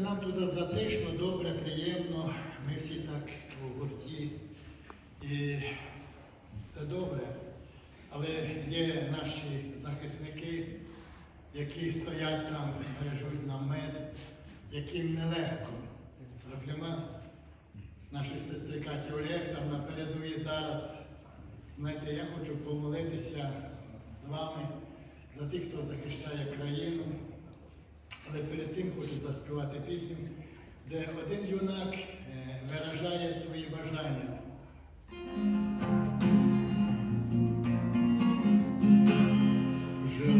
Нам туди затишно, добре, приємно. Ми всі так у гурті. І це добре. Але є наші захисники, які стоять там, бережуть нам мед, яким нелегко. Зокрема, нашої сестри Каті Олег там на передовій зараз. Знаєте, я хочу помолитися з вами за тих, хто захищає країну. Але перед тим хочу заспівати пісню, де один юнак е, виражає свої бажання. Вже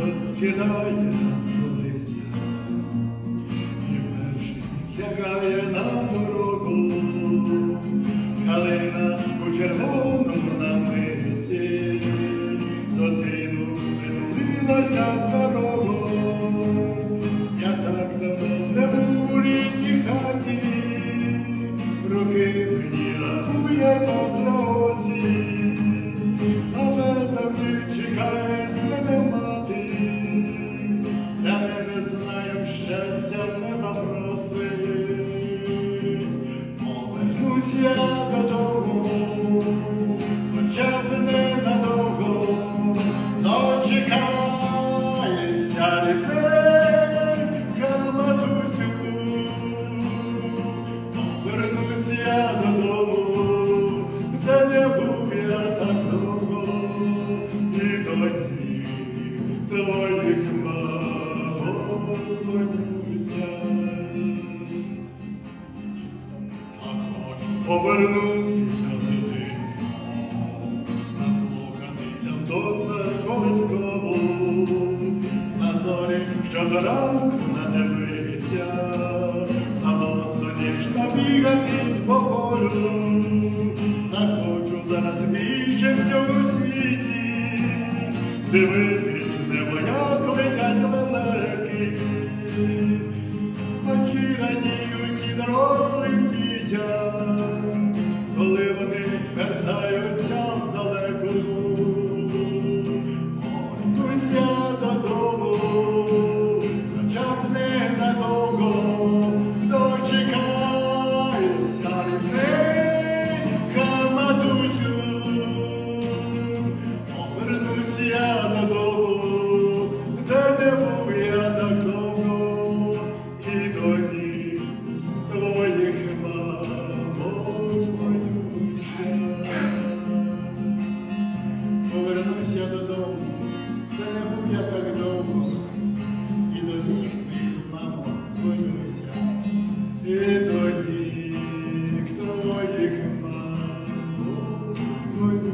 розкидає на столиця, і перший лягає на дорогу, калина у червоному намисті, дитину притулилася старого. Я так давно не мабуть клонюся. А хочу повернутися дитинство, наслухатися в то церковицькому, на що до ранку надивиться, та босоніжно бігати по полю, та хочу зараз більше всього світі, дивитися Вернусь я додому, та не буду я так довго, і до ніг твоїх, мамо, клонюся, і до ніг твоїх, мамо, клонюся.